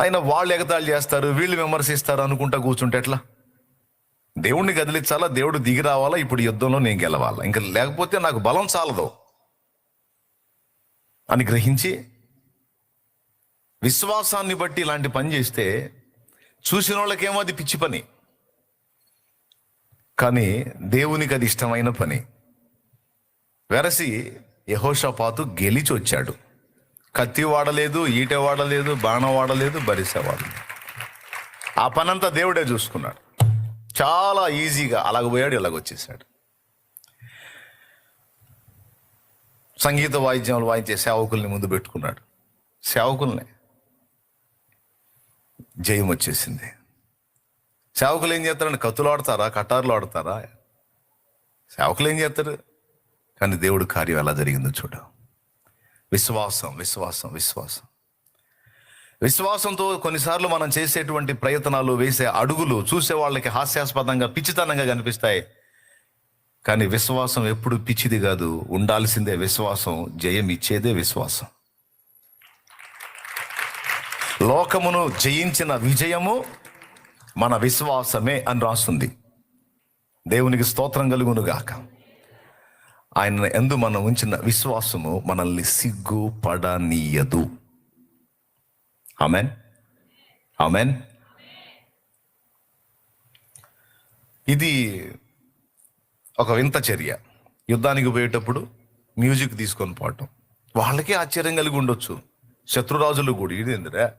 అయినా వాళ్ళు ఎగతాళి చేస్తారు వీళ్ళు విమర్శిస్తారు అనుకుంటా కూర్చుంటే ఎట్లా? దేవుణ్ణి కదిలించాలా దేవుడు దిగి రావాలా? ఇప్పుడు యుద్ధంలో నేను గెలవాలా? ఇంకా లేకపోతే నాకు బలం చాలదు. అని గ్రహించి విశ్వాసాన్ని బట్టి ఇలాంటి పని చేస్తే చూసిన వాళ్ళకేమో అది పిచ్చి పని. కానీ దేవునికి అది ఇష్టమైన పని. వెరసి యహోషపాతు గెలిచి వచ్చాడు. కత్తి వాడలేదు ఈట వాడలేదు బాణం వాడలేదు బరిసె వాడలేదు. ఆ పనంతా దేవుడే చూసుకున్నాడు. చాలా ఈజీగా అలాగ పోయాడు ఇలాగొచ్చేసాడు. సంగీత వాయిద్యాలు వాయించే సేవకుల్ని ముందు పెట్టుకున్నాడు. సేవకుల్ని జయం వచ్చేసింది. సేవకులు ఏం చేస్తారండి? కత్తులు ఆడతారా? కటార్లు ఆడతారా? సేవకులు ఏం చేస్తారు? కానీ దేవుడు కార్యం ఎలా జరిగిందో చూడ. విశ్వాసం విశ్వాసం విశ్వాసం. విశ్వాసంతో కొన్నిసార్లు మనం చేసేటువంటి ప్రయత్నాలు వేసే అడుగులు చూసే వాళ్ళకి హాస్యాస్పదంగా పిచ్చితనంగా కనిపిస్తాయి. కానీ విశ్వాసం ఎప్పుడు పిచ్చిది కాదు. ఉండాల్సిందే విశ్వాసం జయం ఇచ్చేదే విశ్వాసం. లోకమును జయించిన విజయము మన విశ్వాసమే అని రాస్తుంది. దేవునికి స్తోత్రం కలుగును గాక ఆయన ఎందు మనం ఉంచిన విశ్వాసము మనల్ని సిగ్గుపడనీయదు ఆమెన్. ఆమెన్. ఇది ఒక వింత చర్య. యుద్ధానికి పోయేటప్పుడు మ్యూజిక్ తీసుకొని పోవటం. వాళ్ళకే ఆశ్చర్యం కలిగి ఉండొచ్చు. శత్రురాజులు కూడా ఇది ఇదేందిరా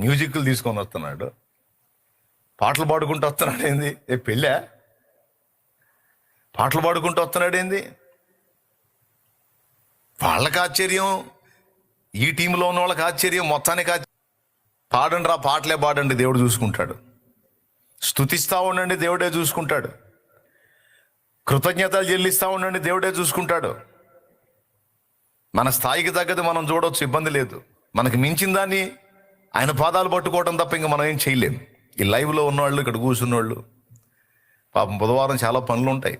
మ్యూజిక్లు తీసుకొని వస్తున్నాడు. పాటలు పాడుకుంటూ వస్తున్నాడు ఏంది? ఏ పెళ్ళా? పాటలు పాడుకుంటూ వస్తున్నాడు ఏంది? వాళ్ళకి ఆశ్చర్యం ఈ టీంలో ఉన్న వాళ్ళకి ఆశ్చర్యం మొత్తానికి ఆశ్చర్యం. పాడండి రా పాటలే పాడండి దేవుడు చూసుకుంటాడు. స్తుతిస్తా ఉండండి దేవుడే చూసుకుంటాడు. కృతజ్ఞతలు చెల్లిస్తా ఉండండి దేవుడే చూసుకుంటాడు. మన స్థాయికి తగ్గది మనం చూడవచ్చు ఇబ్బంది లేదు. మనకి మించిన దాన్ని ఆయన పాదాలు పట్టుకోవడం తప్ప ఇంకా మనం ఏం చేయలేం. ఈ లైవ్లో ఉన్నవాళ్ళు ఇక్కడ కూర్చున్నవాళ్ళు పాపం బుధవారం చాలా పనులు ఉంటాయి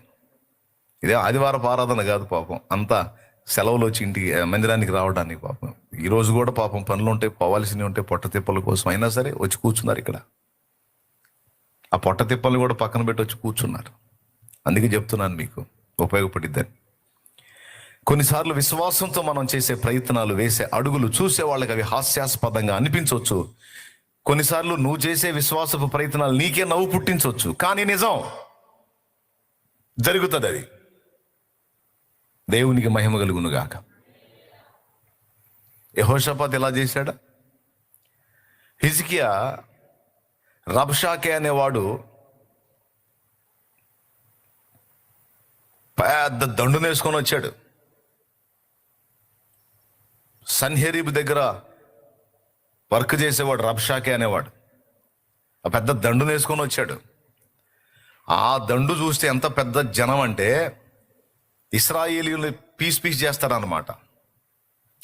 ఇదే ఆదివారం ఆరాధన కాదు పాపం. అంతా సెలవులు వచ్చి ఇంటికి మందిరానికి రావడానికి పాపం. ఈ రోజు కూడా పాపం పనులు ఉంటాయి పోవాల్సినవి ఉంటాయి పొట్ట తిప్పల కోసం అయినా సరే వచ్చి కూర్చున్నారు ఇక్కడ. ఆ పొట్ట తిప్పల్ని కూడా పక్కన పెట్టి వచ్చి కూర్చున్నారు. అందుకే చెప్తున్నాను మీకు ఉపయోగపడిద్దని. కొన్నిసార్లు విశ్వాసంతో మనం చేసే ప్రయత్నాలు వేసే అడుగులు చూసే వాళ్ళకి అవి హాస్యాస్పదంగా అనిపించవచ్చు. కొన్నిసార్లు నువ్వు చేసే విశ్వాసపు ప్రయత్నాలు నీకే నవ్వు పుట్టించవచ్చు. కానీ నిజం జరుగుతుంది అది దేవునికి మహిమ కలుగునుగాక. యహోషపాత్ ఎలా చేశాడా? హిజ్కియా రబ్షాకే అనేవాడు పెద్ద దండునేసుకొని వేసుకొని వచ్చాడు. సన్హెరీబ్ దగ్గర వర్క్ చేసేవాడు రబ్షాకే అనేవాడు. ఆ పెద్ద దండు వేసుకొని వచ్చాడు. ఆ దండు చూస్తే ఎంత పెద్ద జనం అంటే ఇస్రాయేలీని పీస్ పీస్ చేస్తారన్నమాట.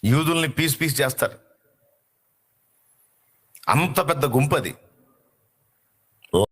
యూదుల్ని పీస్ పీస్ చేస్తారు. అంత పెద్ద గుంపది.